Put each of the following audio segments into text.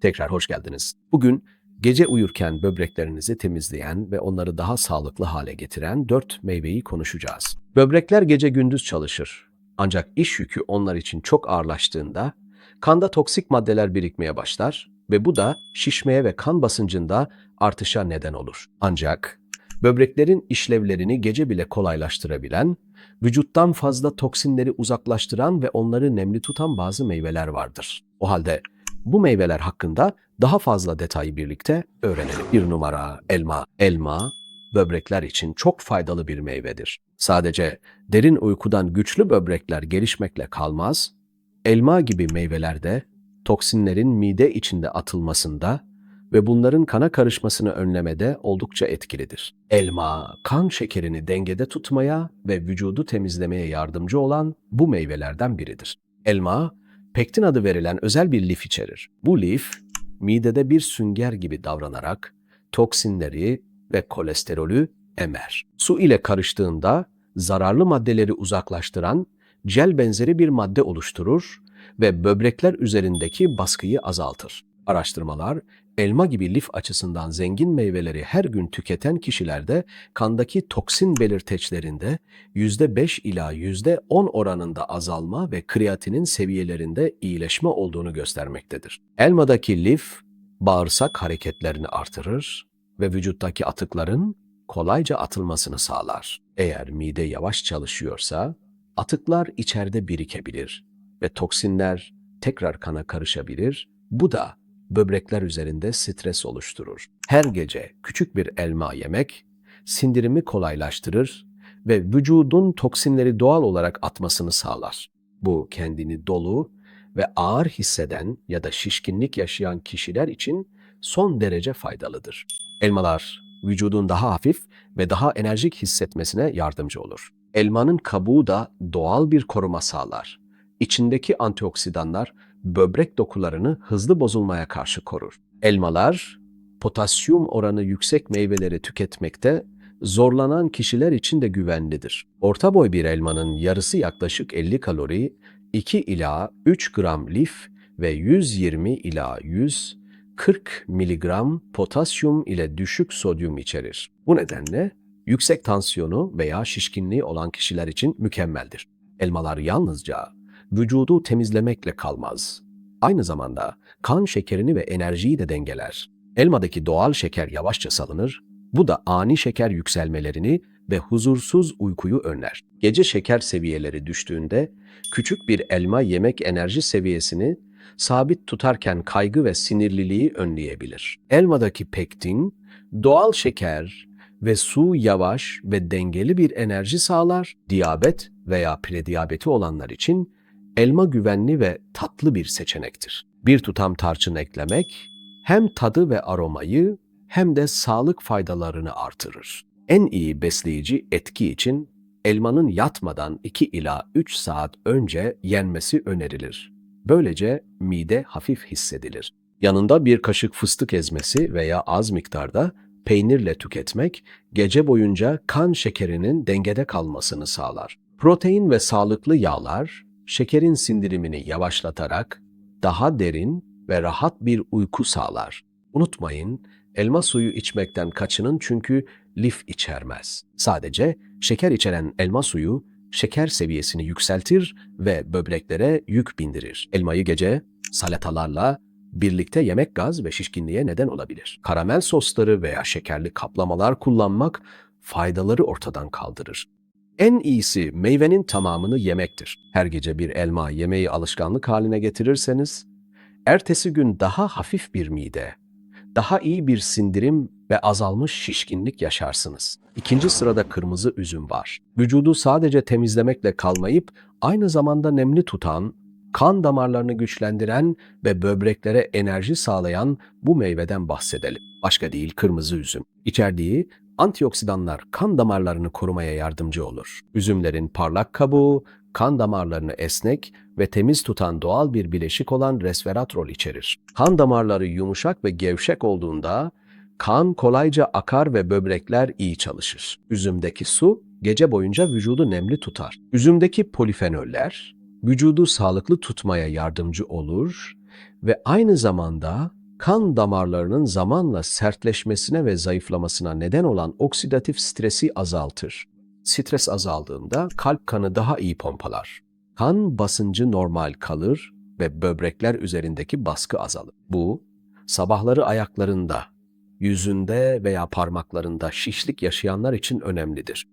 Tekrar hoş geldiniz. Bugün gece uyurken böbreklerinizi temizleyen ve onları daha sağlıklı hale getiren dört meyveyi konuşacağız. Böbrekler gece gündüz çalışır. Ancak iş yükü onlar için çok ağırlaştığında kanda toksik maddeler birikmeye başlar ve bu da şişmeye ve kan basıncında artışa neden olur. Ancak böbreklerin işlevlerini gece bile kolaylaştırabilen, vücuttan fazla toksinleri uzaklaştıran ve onları nemli tutan bazı meyveler vardır. O halde bu meyveler hakkında daha fazla detayı birlikte öğrenelim. Bir numara elma. Elma, böbrekler için çok faydalı bir meyvedir. Sadece derin uykudan güçlü böbrekler gelişmekle kalmaz, elma gibi meyvelerde toksinlerin mide içinde atılmasında ve bunların kana karışmasını önlemede oldukça etkilidir. Elma, kan şekerini dengede tutmaya ve vücudu temizlemeye yardımcı olan bu meyvelerden biridir. Elma, pektin adı verilen özel bir lif içerir. Bu lif, midede bir sünger gibi davranarak toksinleri ve kolesterolü emer. Su ile karıştığında zararlı maddeleri uzaklaştıran jel benzeri bir madde oluşturur ve böbrekler üzerindeki baskıyı azaltır. Araştırmalar, elma gibi lif açısından zengin meyveleri her gün tüketen kişilerde kandaki toksin belirteçlerinde %5 ila %10 oranında azalma ve kreatinin seviyelerinde iyileşme olduğunu göstermektedir. Elmadaki lif, bağırsak hareketlerini artırır ve vücuttaki atıkların kolayca atılmasını sağlar. Eğer mide yavaş çalışıyorsa, atıklar içeride birikebilir ve toksinler tekrar kana karışabilir. Bu da böbrekler üzerinde stres oluşturur. Her gece küçük bir elma yemek sindirimi kolaylaştırır ve vücudun toksinleri doğal olarak atmasını sağlar. Bu kendini dolu ve ağır hisseden ya da şişkinlik yaşayan kişiler için son derece faydalıdır. Elmalar vücudun daha hafif ve daha enerjik hissetmesine yardımcı olur. Elmanın kabuğu da doğal bir koruma sağlar. İçindeki antioksidanlar böbrek dokularını hızlı bozulmaya karşı korur. Elmalar, potasyum oranı yüksek meyveleri tüketmekte zorlanan kişiler için de güvenlidir. Orta boy bir elmanın yarısı yaklaşık 50 kalori, 2 ila 3 gram lif ve 120 ila 140 miligram potasyum ile düşük sodyum içerir. Bu nedenle yüksek tansiyonu veya şişkinliği olan kişiler için mükemmeldir. Elmalar yalnızca vücudu temizlemekle kalmaz. Aynı zamanda kan şekerini ve enerjiyi de dengeler. Elmadaki doğal şeker yavaşça salınır, bu da ani şeker yükselmelerini ve huzursuz uykuyu önler. Gece şeker seviyeleri düştüğünde küçük bir elma yemek enerji seviyesini sabit tutarken kaygı ve sinirliliği önleyebilir. Elmadaki pektin, doğal şeker ve su yavaş ve dengeli bir enerji sağlar. Diyabet veya prediyabeti olanlar için elma güvenli ve tatlı bir seçenektir. Bir tutam tarçın eklemek hem tadı ve aromayı hem de sağlık faydalarını artırır. En iyi besleyici etki için elmanın yatmadan 2 ila 3 saat önce yenmesi önerilir. Böylece mide hafif hissedilir. Yanında bir kaşık fıstık ezmesi veya az miktarda peynirle tüketmek gece boyunca kan şekerinin dengede kalmasını sağlar. Protein ve sağlıklı yağlar şekerin sindirimini yavaşlatarak daha derin ve rahat bir uyku sağlar. Unutmayın, elma suyu içmekten kaçının çünkü lif içermez. Sadece şeker içeren elma suyu şeker seviyesini yükseltir ve böbreklere yük bindirir. Elmayı gece salatalarla birlikte yemek gaz ve şişkinliğe neden olabilir. Karamel sosları veya şekerli kaplamalar kullanmak faydaları ortadan kaldırır. En iyisi meyvenin tamamını yemektir. Her gece bir elma yemeği alışkanlık haline getirirseniz, ertesi gün daha hafif bir mide, daha iyi bir sindirim ve azalmış şişkinlik yaşarsınız. İkinci sırada kırmızı üzüm var. Vücudu sadece temizlemekle kalmayıp aynı zamanda nemli tutan, kan damarlarını güçlendiren ve böbreklere enerji sağlayan bu meyveden bahsedelim. Başka değil kırmızı üzüm. İçerdiği antioksidanlar kan damarlarını korumaya yardımcı olur. Üzümlerin parlak kabuğu, kan damarlarını esnek ve temiz tutan doğal bir bileşik olan resveratrol içerir. Kan damarları yumuşak ve gevşek olduğunda kan kolayca akar ve böbrekler iyi çalışır. Üzümdeki su gece boyunca vücudu nemli tutar. Üzümdeki polifenoller vücudu sağlıklı tutmaya yardımcı olur ve aynı zamanda kan damarlarının zamanla sertleşmesine ve zayıflamasına neden olan oksidatif stresi azaltır. Stres azaldığında kalp kanı daha iyi pompalar. Kan basıncı normal kalır ve böbrekler üzerindeki baskı azalır. Bu, sabahları ayaklarında, yüzünde veya parmaklarında şişlik yaşayanlar için önemlidir.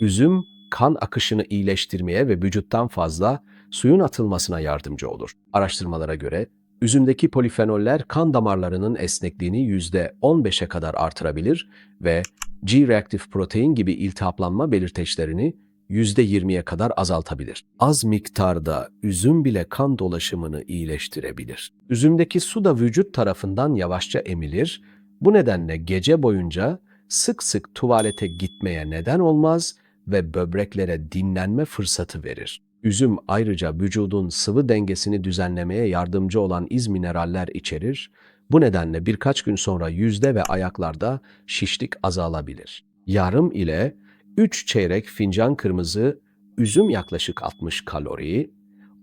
Üzüm, kan akışını iyileştirmeye ve vücuttan fazla suyun atılmasına yardımcı olur. Araştırmalara göre üzümdeki polifenoller kan damarlarının esnekliğini %15'e kadar artırabilir ve G-reaktif protein gibi iltihaplanma belirteçlerini %20'ye kadar azaltabilir. Az miktarda üzüm bile kan dolaşımını iyileştirebilir. Üzümdeki su da vücut tarafından yavaşça emilir. Bu nedenle gece boyunca sık sık tuvalete gitmeye neden olmaz ve böbreklere dinlenme fırsatı verir. Üzüm ayrıca vücudun sıvı dengesini düzenlemeye yardımcı olan iz mineraller içerir. Bu nedenle birkaç gün sonra yüzde ve ayaklarda şişlik azalabilir. Yarım ile 3 çeyrek fincan kırmızı üzüm yaklaşık 60 kalori,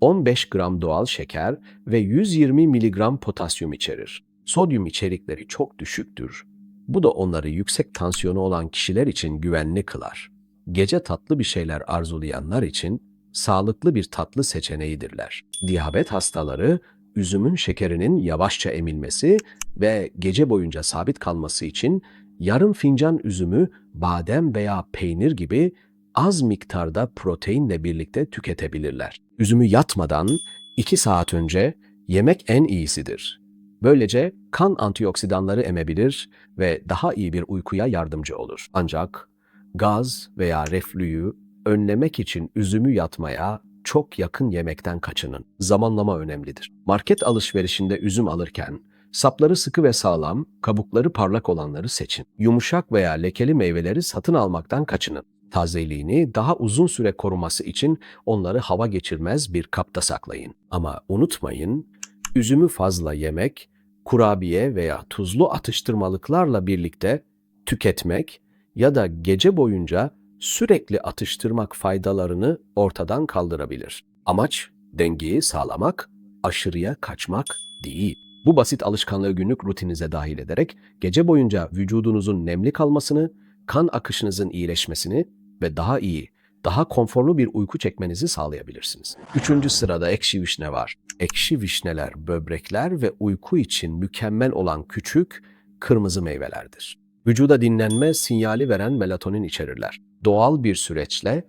15 gram doğal şeker ve 120 miligram potasyum içerir. Sodyum içerikleri çok düşüktür. Bu da onları yüksek tansiyonu olan kişiler için güvenli kılar. Gece tatlı bir şeyler arzulayanlar için sağlıklı bir tatlı seçeneğidirler. Diyabet hastaları üzümün şekerinin yavaşça emilmesi ve gece boyunca sabit kalması için yarım fincan üzümü badem veya peynir gibi az miktarda proteinle birlikte tüketebilirler. Üzümü yatmadan 2 saat önce yemek en iyisidir. Böylece kan antioksidanları emebilir ve daha iyi bir uykuya yardımcı olur. Ancak gaz veya reflüyü önlemek için üzümü yatmaya çok yakın yemekten kaçının. Zamanlama önemlidir. Market alışverişinde üzüm alırken sapları sıkı ve sağlam, kabukları parlak olanları seçin. Yumuşak veya lekeli meyveleri satın almaktan kaçının. Tazeliğini daha uzun süre koruması için onları hava geçirmez bir kapta saklayın. Ama unutmayın, üzümü fazla yemek, kurabiye veya tuzlu atıştırmalıklarla birlikte tüketmek ya da gece boyunca sürekli atıştırmak faydalarını ortadan kaldırabilir. Amaç dengeyi sağlamak, aşırıya kaçmak değil. Bu basit alışkanlığı günlük rutininize dahil ederek gece boyunca vücudunuzun nemli kalmasını, kan akışınızın iyileşmesini ve daha iyi, daha konforlu bir uyku çekmenizi sağlayabilirsiniz. Üçüncü sırada ekşi vişne var. Ekşi vişneler, böbrekler ve uyku için mükemmel olan küçük, kırmızı meyvelerdir. Vücuda dinlenme sinyali veren melatonin içerirler. Doğal bir süreçle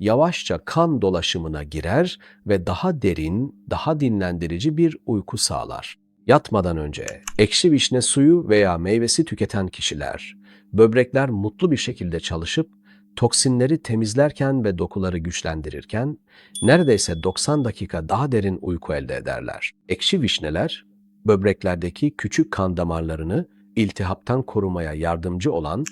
yavaşça kan dolaşımına girer ve daha derin, daha dinlendirici bir uyku sağlar. Yatmadan önce ekşi vişne suyu veya meyvesi tüketen kişiler, böbrekler mutlu bir şekilde çalışıp toksinleri temizlerken ve dokuları güçlendirirken neredeyse 90 dakika daha derin uyku elde ederler. Ekşi vişneler böbreklerdeki küçük kan damarlarını iltihaptan korumaya yardımcı olan,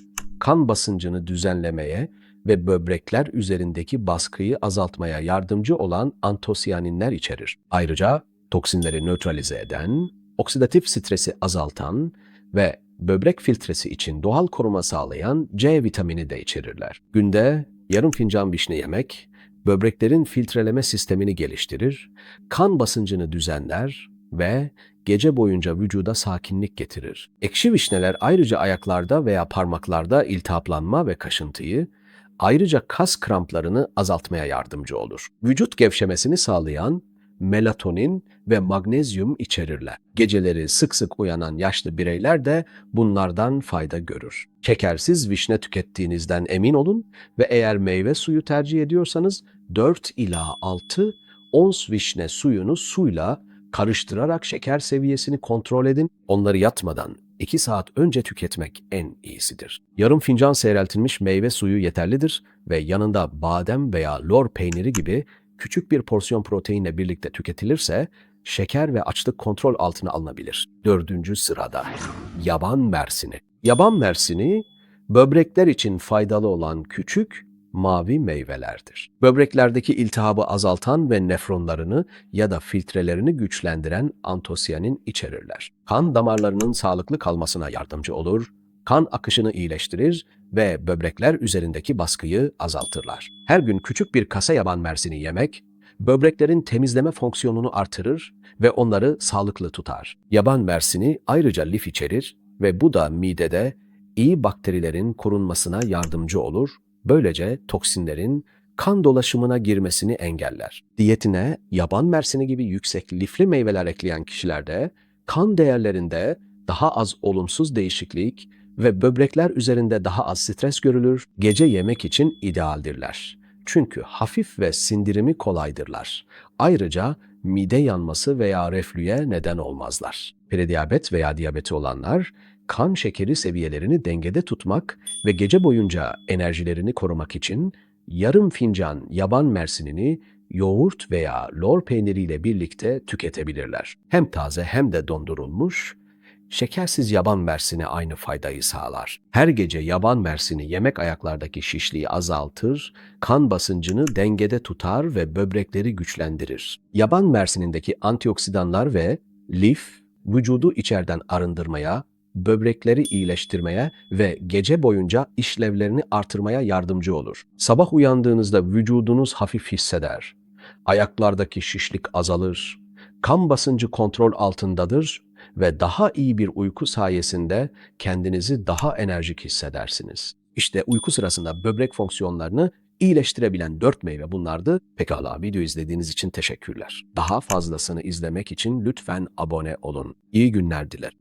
kan basıncını düzenlemeye ve böbrekler üzerindeki baskıyı azaltmaya yardımcı olan antosiyaninler içerir. Ayrıca toksinleri nötralize eden, oksidatif stresi azaltan ve böbrek filtresi için doğal koruma sağlayan C vitamini de içerirler. Günde yarım fincan vişne yemek, böbreklerin filtreleme sistemini geliştirir, kan basıncını düzenler ve gece boyunca vücuda sakinlik getirir. Ekşi vişneler ayrıca ayaklarda veya parmaklarda iltihaplanma ve kaşıntıyı, ayrıca kas kramplarını azaltmaya yardımcı olur. Vücut gevşemesini sağlayan melatonin ve magnezyum içerirler. Geceleri sık sık uyanan yaşlı bireyler de bunlardan fayda görür. Şekersiz vişne tükettiğinizden emin olun ve eğer meyve suyu tercih ediyorsanız 4 ila 6 ons vişne suyunu suyla karıştırarak şeker seviyesini kontrol edin. Onları yatmadan 2 saat önce tüketmek en iyisidir. Yarım fincan seyreltilmiş meyve suyu yeterlidir ve yanında badem veya lor peyniri gibi küçük bir porsiyon proteinle birlikte tüketilirse şeker ve açlık kontrol altına alınabilir. Dördüncü sırada yaban mersini. Yaban mersini böbrekler için faydalı olan küçük mavi meyvelerdir. Böbreklerdeki iltihabı azaltan ve nefronlarını ya da filtrelerini güçlendiren antosiyanin içerirler. Kan damarlarının sağlıklı kalmasına yardımcı olur, kan akışını iyileştirir ve böbrekler üzerindeki baskıyı azaltırlar. Her gün küçük bir kasa yaban mersini yemek, böbreklerin temizleme fonksiyonunu artırır ve onları sağlıklı tutar. Yaban mersini ayrıca lif içerir ve bu da midede iyi bakterilerin korunmasına yardımcı olur. Böylece toksinlerin kan dolaşımına girmesini engeller. Diyetine yaban mersini gibi yüksek lifli meyveler ekleyen kişilerde kan değerlerinde daha az olumsuz değişiklik ve böbrekler üzerinde daha az stres görülür, gece yemek için idealdirler. Çünkü hafif ve sindirimi kolaydırlar. Ayrıca mide yanması veya reflüye neden olmazlar. Prediyabet veya diyabeti olanlar kan şekeri seviyelerini dengede tutmak ve gece boyunca enerjilerini korumak için yarım fincan yaban mersinini yoğurt veya lor peyniriyle birlikte tüketebilirler. Hem taze hem de dondurulmuş, şekersiz yaban mersini aynı faydayı sağlar. Her gece yaban mersini yemek ayaklardaki şişliği azaltır, kan basıncını dengede tutar ve böbrekleri güçlendirir. Yaban mersinindeki antioksidanlar ve lif, vücudu içeriden arındırmaya, böbrekleri iyileştirmeye ve gece boyunca işlevlerini artırmaya yardımcı olur. Sabah uyandığınızda vücudunuz hafif hisseder. Ayaklardaki şişlik azalır. Kan basıncı kontrol altındadır ve daha iyi bir uyku sayesinde kendinizi daha enerjik hissedersiniz. İşte uyku sırasında böbrek fonksiyonlarını iyileştirebilen dört meyve bunlardı. Pekala video izlediğiniz için teşekkürler. Daha fazlasını izlemek için lütfen abone olun. İyi günler dilerim.